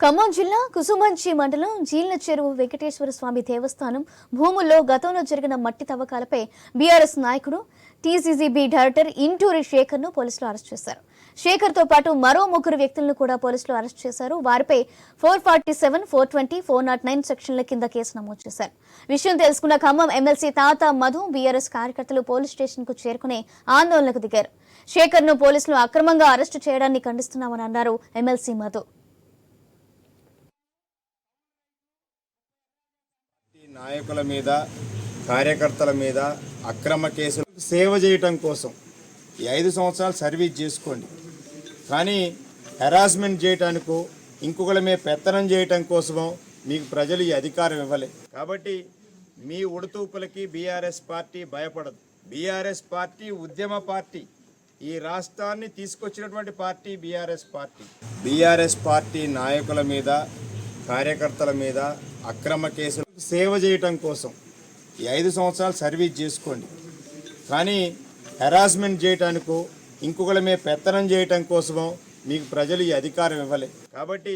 ఖమ్మం జిల్లా కుసుమంచి మండలం జీర్ణ చెరువు వెంకటేశ్వర స్వామి దేవస్థానం భూముల్లో గతంలో జరిగిన మట్టి తవ్వకాలపై బీఆర్ఎస్ నాయకుడు టీసీసీబీ డైరెక్టర్ ఇంటూరి శేఖర్ను పోలీసులు అరెస్ట్ చేశారు. శేఖర్తో పాటు మరో ముగ్గురు వ్యక్తులను కూడా పోలీసులు అరెస్ట్ చేశారు. వారిపై four forty seven four twenty four naught nine సెక్షన్ల కింద కేసు నమోదు చేశారు. విషయం తెలుసుకున్న ఖమ్మం ఎమ్మెల్సీ తాత మధు బీఆర్ఎస్ కార్యకర్తలు పోలీస్ స్టేషన్కు చేరుకుని ఆందోళనకు దిగారు. శేఖర్ను పోలీసులు అక్రమంగా అరెస్టు చేయడాన్ని ఖండిస్తున్నామని అన్నారు ఎమ్మెల్సీ మధు. నాయకుల మీద కార్యకర్తల మీద అక్రమ కేసులు సేవ చేయటం కోసం ఈ ఐదు సంవత్సరాలు సర్వీస్ చేసుకోండి. కానీ హెరాస్మెంట్ చేయటానికో ఇంకొకళ్ళ మీద పెత్తనం చేయటం కోసమో మీకు ప్రజలు ఈ అధికారం ఇవ్వలే. కాబట్టి మీ ఉడుతూపులకి బీఆర్ఎస్ పార్టీ భయపడదు. బీఆర్ఎస్ పార్టీ ఉద్యమ పార్టీ. ఈ రాష్ట్రాన్ని తీసుకొచ్చినటువంటి party BRS party. BRS party నాయకుల మీద కార్యకర్తల మీద అక్రమ కేసులు సేవ చేయటం కోసం ఈ ఐదు సంవత్సరాలు సర్వీస్ చేసుకోండి. కానీ హెరాస్మెంట్ చేయటానికో ఇంకొకళ్ళ మీద పెత్తనం చేయటం కోసమో మీకు ప్రజలు ఈ అధికారం ఇవ్వలే. కాబట్టి